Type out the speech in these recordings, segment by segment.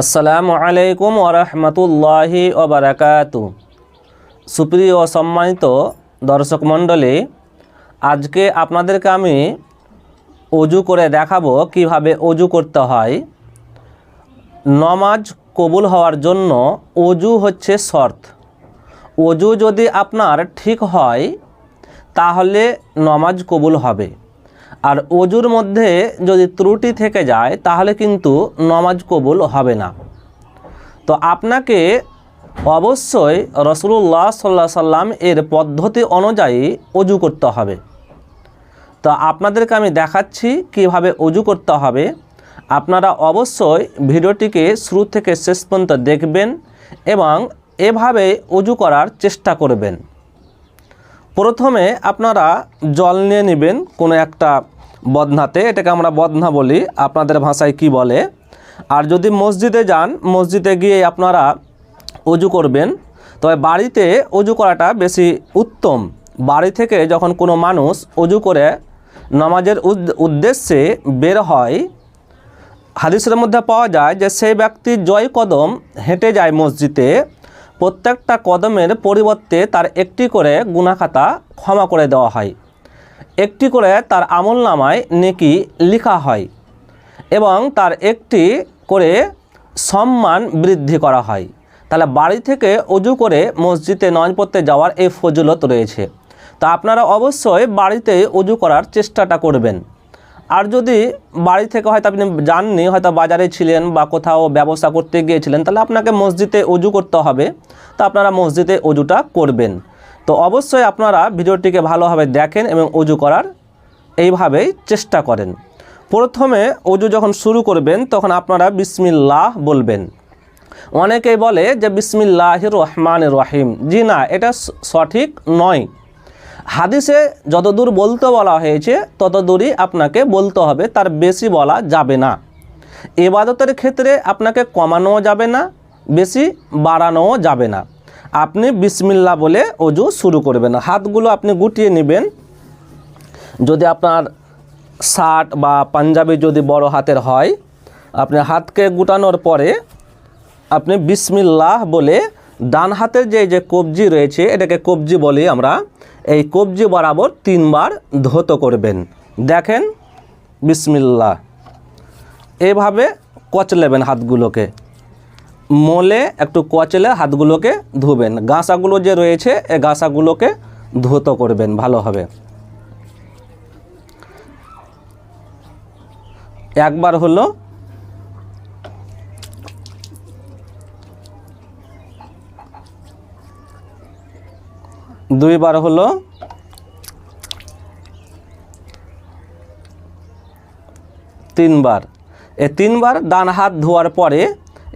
আসসালামু আলাইকুম ওরহমতুল্লাহি ওবরাকাতু সুপ্রিয় সম্মানিত দর্শক মণ্ডলী, আজকে আপনাদেরকে আমি অজু করে দেখাবো কীভাবে অজু করতে হয়। নমাজ কবুল হওয়ার জন্য অজু হচ্ছে শর্ত। অজু যদি আপনার ঠিক হয়, তাহলে নমাজ কবুল হবে। আর অজুর মধ্যে যদি ত্রুটি থেকে যায়, তাহলে কিন্তু নমাজ কবুল হবে না। তো আপনাকে অবশ্যই রসুল্লাহ সাল্লাহ সাল্লাম এর পদ্ধতি অনুযায়ী অজু করতে হবে। তো আপনাদেরকে আমি দেখাচ্ছি কীভাবে অজু করতে হবে। আপনারা অবশ্যই ভিডিওটিকে শুরু থেকে শেষ পর্যন্ত দেখবেন এবং এভাবে অজু করার চেষ্টা করবেন। প্রথমে আপনারা জল নিয়ে নেবেন কোনো একটা বদনাতে, এটাকে আমরা বদনা বলি, আপনাদের ভাষায় কি বলে? আর যদি মসজিদে যান, মসজিদে গিয়ে আপনারা অজু করবেন। তবে বাড়িতে অজু করাটা বেশি উত্তম। বাড়ি থেকে যখন কোনো মানুষ অজু করে নামাজের উদ- উদ্দেশ্যে বের হয়, হাদিসের মধ্যে পাওয়া যায় যে সেই ব্যক্তি জয় কদম হেঁটে যায় মসজিদে। প্রত্যেকটা কদমের পরিবর্তে তার একটি করে গুনাখাতা ক্ষমা করে দেওয়া হয়। একটি করে তার আমল নামায় নেকি লেখা হয় এবং তার একটি করে সম্মান বৃদ্ধি করা হয়। তাহলে বাড়ি থেকে অজু করে মসজিদে নামাজ পড়তে যাওয়ার এই ফজিলত রয়েছে। তা আপনারা অবশ্যই বাড়িতে অজু করার চেষ্টাটা করবেন। আর যদি বাড়ি থেকে হয়তো আপনি যাননি, হয়তো বাজারে ছিলেন বা কোথাও ব্যবসা করতে গিয়েছিলেন, তাহলে আপনাকে মসজিদে অজু করতে হবে। তা আপনারা মসজিদে অজুটা করবেন। তো অবশ্যই আপনারা ভিডিওটিকে ভালোভাবে দেখেন এবং অজু করার এইভাবেই চেষ্টা করেন। প্রথমে অজু যখন শুরু করবেন, তখন আপনারা বিসমিল্লাহ বলবেন। অনেকেই বলে যে বিসমিল্লাহ রহমান রহিম। জি না, এটা সঠিক নয়। হাদিসে যতদূর বলতে বলা হয়েছে, ততদূরই আপনাকে বলতে হবে, তার বেশি বলা যাবে না। এবাদতের ক্ষেত্রে আপনাকে কমানোও যাবে না, বেশি বাড়ানোও যাবে না। আপনি বিসমিল্লা বলে অজু শুরু করবেন। হাতগুলো আপনি গুটিয়ে নেবেন। যদি আপনার শার্ট বা পাঞ্জাবি যদি বড় হাতের হয়, আপনি হাতকে গুটানোর পরে আপনি বিসমিল্লাহ বলে ডান হাতের যে যে কবজি রয়েছে, এটাকে কবজি বলি আমরা, এই কবজি বরাবর তিনবার ধৌত করবেন। দেখেন, বিসমিল্লাহ। এভাবে কচলেবেন হাতগুলোকে। মোলে একটু কচলে হাতগুলোকে ধুবেন। গাঁসাগুলো যে রয়েছে এই গাঁসাগুলোকে ধৌত করবেন ভালোভাবে একবার হলো দুইবার হলো তিনবার। এ তিনবার ডান হাত ধোয়ার পরে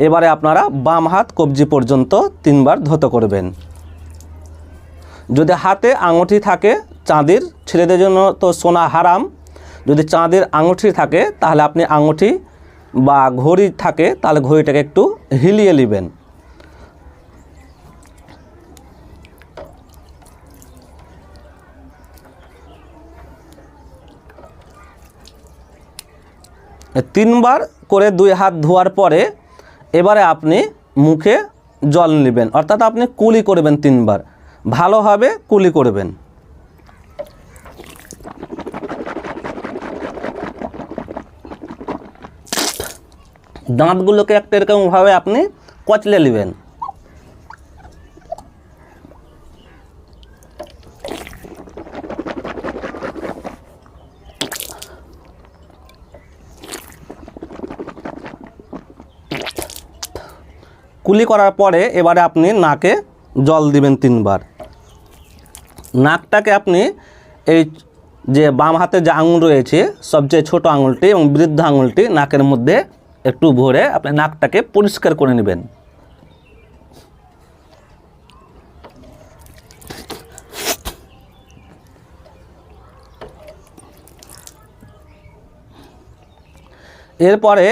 এবারে আপনারা বাম হাত কবজি পর্যন্ত তিনবার ধৌত করবেন। যদি হাতে আঙুঠি থাকে চাঁদির, ছেলেদের জন্য তো সোনা হারাম। যদি চাঁদের আঙুঠি থাকে, তাহলে আপনি আঙুঠি বা ঘড়ি থাকে, তাহলে ঘড়িটাকে একটু হিলিয়ে নেবেন। তিনবার করে দুই হাত ধোয়ার পরে এবারে আপনি মুখে জল নেবেন। অর্থাৎ আপনি কুলি করবেন তিনবার। ভালোভাবে কুলি করবেন। দাঁতগুলোকে একটা এরকমভাবে আপনি কচলে নেবেন। কুলি করার পরে এবারে আপনি নাকে জল দিবেন তিনবার। নাকটাকে আপনি এই যে বাম হাতে যে আঙুল রয়েছে, সবচেয়ে ছোট আঙুলটি এবং বৃদ্ধ আঙুলটি নাকের মধ্যে একটু ভরে আপনি নাকটাকে পরিষ্কার করে নেবেন। এরপরে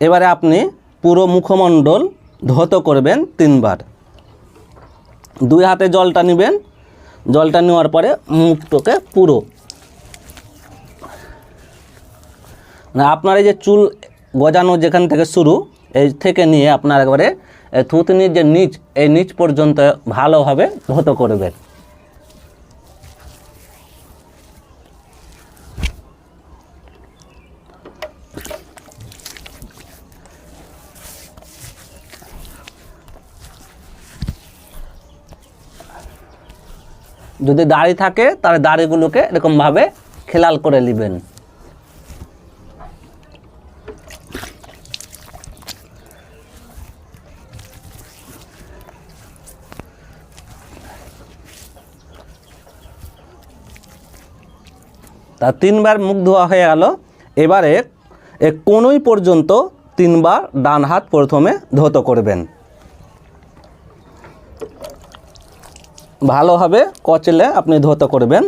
এবারে আপনি পুরো মুখমণ্ডল ধৌত করবেন তিনবার। দুই হাতে জলটা নেবেন। জলটা নেওয়ার পরে মুখটোকে পুরো। আপনার এই যে চুল গজানো যেখান থেকে শুরু, এই থেকে নিয়ে আপনার একবারে থুতনির যে নিচ, এই নিচ পর্যন্ত ভালোভাবে ধত করবেন। যদি দাড়ি থাকে, তাহলে দাড়িগুলোকে এরকমভাবে খেলাল করে নেবেন। তা তিনবার মুখ ধোয়া হয়ে গেল। এবারে কোনোই পর্যন্ত তিনবার ডান হাত প্রথমে ধৌত করবেন। ভালোভাবে কচলে আপনি ধৌত করবেন।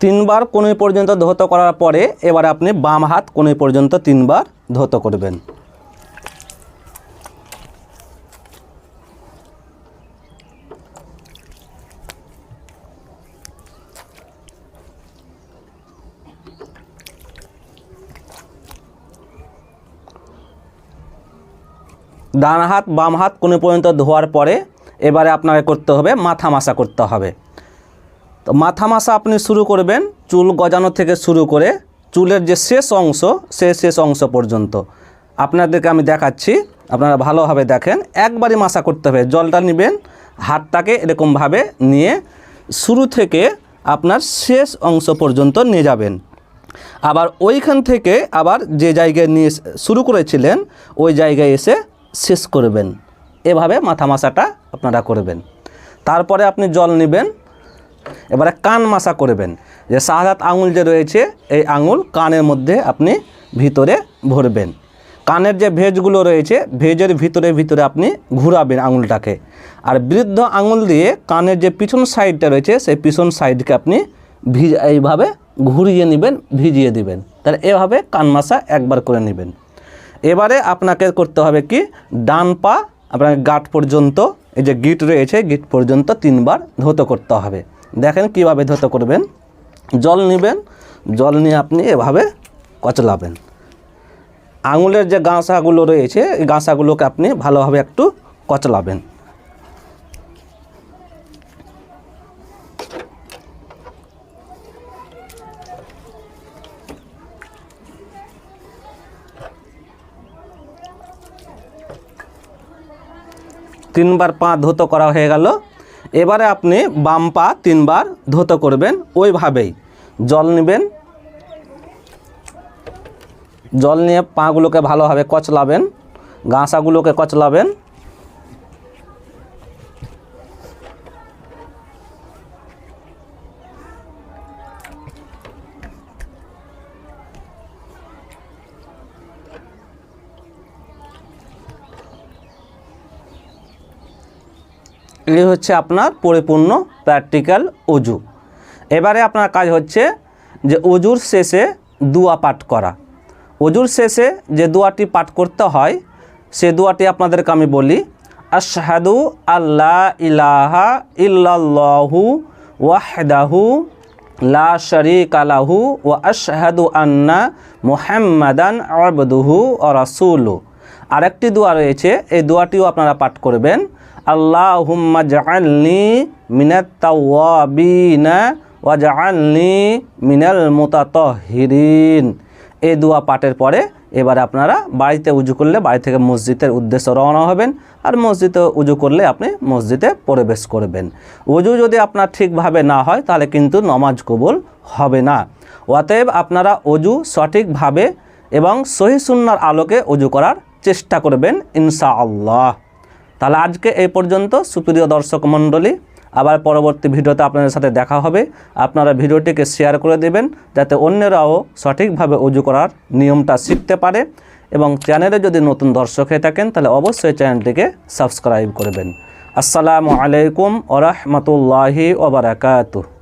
তিনবার কোণে পর্যন্ত ধৌত করার পরে, এবার আপনি বাম হাত কোণে পর্যন্ত তিনবার ধৌত করবেন। ডান হাত, বাম হাত কোনো পর্যন্ত ধোয়ার পরে এবারে আপনাকে করতে হবে মাথা মাসা করতে হবে। তো মাথা মাসা আপনি শুরু করবেন, চুল গজানো থেকে শুরু করে চুলের যে শেষ অংশ, সে শেষ অংশ পর্যন্ত। আপনাদেরকে আমি দেখাচ্ছি, আপনারা ভালোভাবে দেখেন। একবারই মাসা করতে হবে, জলটা নেবেন, হাতটাকে এরকমভাবে নিয়ে শুরু থেকে আপনার শেষ অংশ পর্যন্ত নিয়ে যাবেন। আবার ওইখান থেকে আবার যে জায়গায় নিয়ে শুরু করেছিলেন, ওই জায়গায় এসে শেষ করবেন। এভাবে মাথা মাসাটা আপনারা করবেন। তারপরে আপনি জল নেবেন। এবারে কান মাসা করবেন। যে সাহাদাত আঙুল যে রয়েছে, এই আঙুল কানের মধ্যে আপনি ভিতরে ভরবেন। কানের যে ভেজগুলো রয়েছে, ভেজের ভিতরে ভিতরে আপনি ঘুরাবেন আঙুলটাকে। আর বৃদ্ধ আঙুল দিয়ে কানের যে পিছন সাইডটা রয়েছে, সেই পিছন সাইডকে আপনি ভিজ, এইভাবে ঘুরিয়ে নেবেন, ভিজিয়ে দিবেন। তাহলে এভাবে কান মাসা একবার করে নেবেন। এবারে আপনাকে করতে হবে কি? ডান পা, আপনাকে গাঁট পর্যন্ত, এই যে গিট রয়েছে, গিট পর্যন্ত তিনবার ধৌত করতে হবে। দেখেন কীভাবে ধৌত করবেন। জল নেবেন, জল নিয়ে আপনি এভাবে কচলাবেন। আঙুলের যে গাঁসাগুলো রয়েছে, এই গাঁসাগুলোকে আপনি ভালোভাবে একটু কচলাবেন। তিনবার পা ধৌত করা হয়ে গেল। এবারে আপনি বাম পা তিনবার ধৌত করবেন ওইভাবেই। জল নেবেন। জল নিয়ে পাগুলোকে ভালোভাবে কচলাবেন। গাঁসাগুলোকে কচলাবেন। এই হচ্ছে আপনার পরিপূর্ণ প্র্যাকটিক্যাল অজু। এবারে আপনার কাজ হচ্ছে যে অজুর শেষে দুয়া পাঠ করা। অজুর শেষে যে দুয়াটি পাঠ করতে হয়, সে দুয়াটি আপনাদেরকে আমি বলি, আশহাদু আল্লাহ ইলাহা ইল্লাল্লাহু ওয়াহদাহু লা শরীকা লাহু ওয়া আশহাদু আন্না মুহাম্মাদান আবদুহু ও রাসূলু আরেকটি দোয়া রয়েছে, এই দোয়াটিও আপনারা পাঠ করবেন। মুতাতাহহিরিন এই দোয়া পাঠের পরে এবারে আপনারা বাড়িতে উজু করলে বাড়ি থেকে মসজিদের উদ্দেশ্যে রওনা হবেন আর মসজিদে উজু করলে আপনি মসজিদে প্রবেশ করবেন। উজু যদি আপনার ঠিকভাবে না হয় তাহলে কিন্তু নমাজ কবুল হবে না। অতএব আপনারা অজু সঠিকভাবে এবং সহি সুন্নার আলোকে উজু করার চেষ্টা করবেন ইনশাআল্লাহ। তাহলে আজকে এই পর্যন্ত। সুপ্রিয় দর্শক মণ্ডলী, আবার পরবর্তী ভিডিওতে আপনাদের সাথে দেখা হবে। আপনারা ভিডিওটিকে শেয়ার করে দেবেন, যাতে অন্যরাও সঠিকভাবে উজু করার নিয়মটা শিখতে পারে। এবং চ্যানেলে যদি নতুন দর্শক হয়ে থাকেন, তাহলে অবশ্যই চ্যানেলটিকে সাবস্ক্রাইব করবেন আসসালামু আলাইকুম ওরহমতুল্লাহি ওবরাকাতুহ